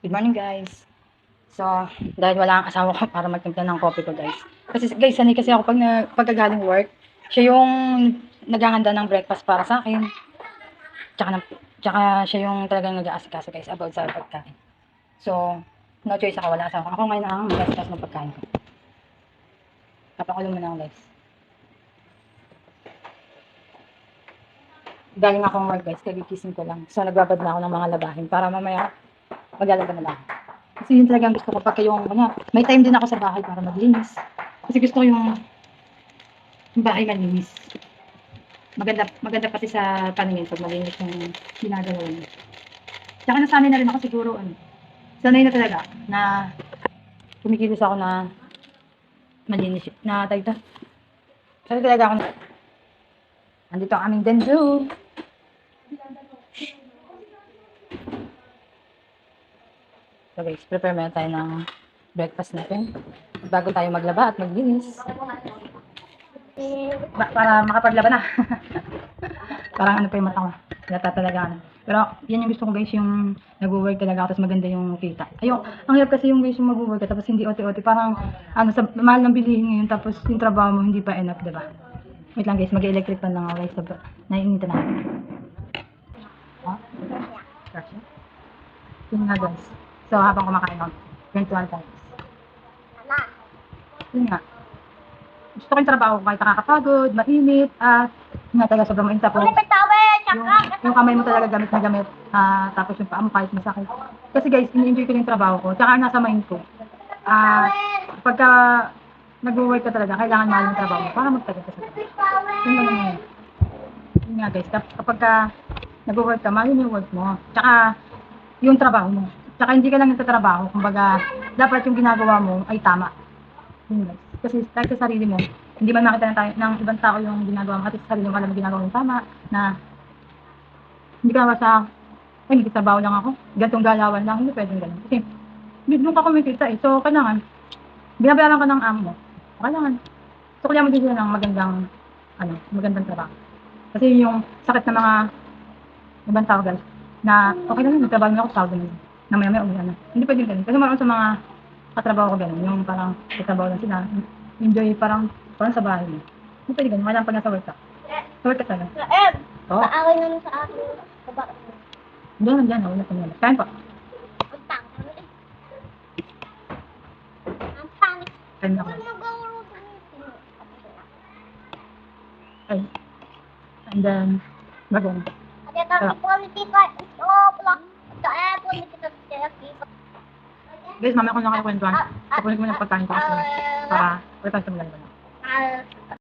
Good morning guys. So, dahil wala ang asawa ko para magtimpla ng coffee ko guys. Kasi guys, sanay kasi ako pag na, pagkagaling work, siya yung naghahanda ng breakfast para sa akin. Tsaka, na, tsaka siya yung talagang nag-aasikaso guys about sa pagkain. So, no choice ako, wala asawa ko. Ako ngayon ang mag-aasikaso ng pagkain ko. Papakulong mo na ako guys. Galing akong work guys, kagigising ko lang. So, nagbabad na ako ng mga labahin para mamaya maglalaba na lang. Kasi yun talaga ang gusto ko pagka yung mga, may time din ako sa bahay para maglinis. Kasi gusto ko yung, yung bahay malinis. Maganda, maganda pati sa paningin pag malinis yung ginagawa niya. Tsaka nasanay na rin ako siguro, ano, sanay na talaga na kumikilos ako na malinis, na tayo. Sanay talaga ako na, andito ang aming Denzu. So guys, prepare muna tayo ng breakfast natin. Bago tayo maglaba at maglinis. Ba- para makapaglaba na. Parang ano pa yung mata ko. Lata talaga ano. Pero yan yung gusto ko guys, yung nag-work talaga tapos maganda yung kita. Ayun, ang hirap kasi yung guys yung mag-work ka, tapos hindi OT-OT. Parang ano, sa, mahal ng bilihin ngayon, tapos yung trabaho mo hindi pa enough, diba? Wait lang guys, mag-electric pan lang ako guys. Sa, naiinitan na. Ha? Gotcha. Yun nga guys. So habang kumakain ako, kwentuhan tayo. Yun nga. Gusto ko yung trabaho ko kahit nakakapagod, mainit, at yun nga talaga sobrang mainit. Tapos yung, yung kamay mo talaga gamit na gamit. ah tapos yung paa mo kahit masakit. Kasi guys, ini-enjoy ko yung trabaho ko. Tsaka nasa mind ko. Ah, pagka nag-work ka talaga, kailangan mahal yung trabaho mo para magtagal ka sa trabaho. Yun lang yun. Yun nga guys, kap- kapag ka nag-work ka, mahalin yung work mo. Tsaka yung trabaho mo. Tsaka hindi ka lang nagtatrabaho. Kumbaga, dapat yung ginagawa mo ay tama. Kasi kahit sa sarili mo, hindi man makita ng, tayo, ng ibang tao yung ginagawa mo, kasi sa sarili mo alam mo ginagawa mo tama, na hindi ka basta, ay, hindi trabaho lang ako, gantong galawan lang, hindi pwedeng ganun. Kasi, doon ka kumikita eh. So, kailangan, binabayaran ka ng amo mo. Kailangan, so, kailangan mo din sila ng magandang, ano, magandang trabaho. Kasi yung sakit ng mga ibang tao guys, na okay lang nagtrabaho niya ako, tawag na na maya maya umiyan na. Hindi pwedeng ganun. Kasi meron sa mga katrabaho ko ganun, yung parang katrabaho lang sila, enjoy parang, parang sa bahay mo. Hindi pwede ganun, kailangan pag nasa work ka. Sa work ka talaga. Em, Oo, paaway naman sa akin. Baba. diyan lang dyan, wala pa nila. Kain pa. Ang pangit. Ang pangit. Kain na ako. Ano sa Ay. And then, bagong. Oh, plak. Sa eh, politika sa Guys, mamaya ko na kayo kwentuhan. Ah, ah, Kapunin ko na pagkain ko kasi ah, para, para tayo sa mga Ah,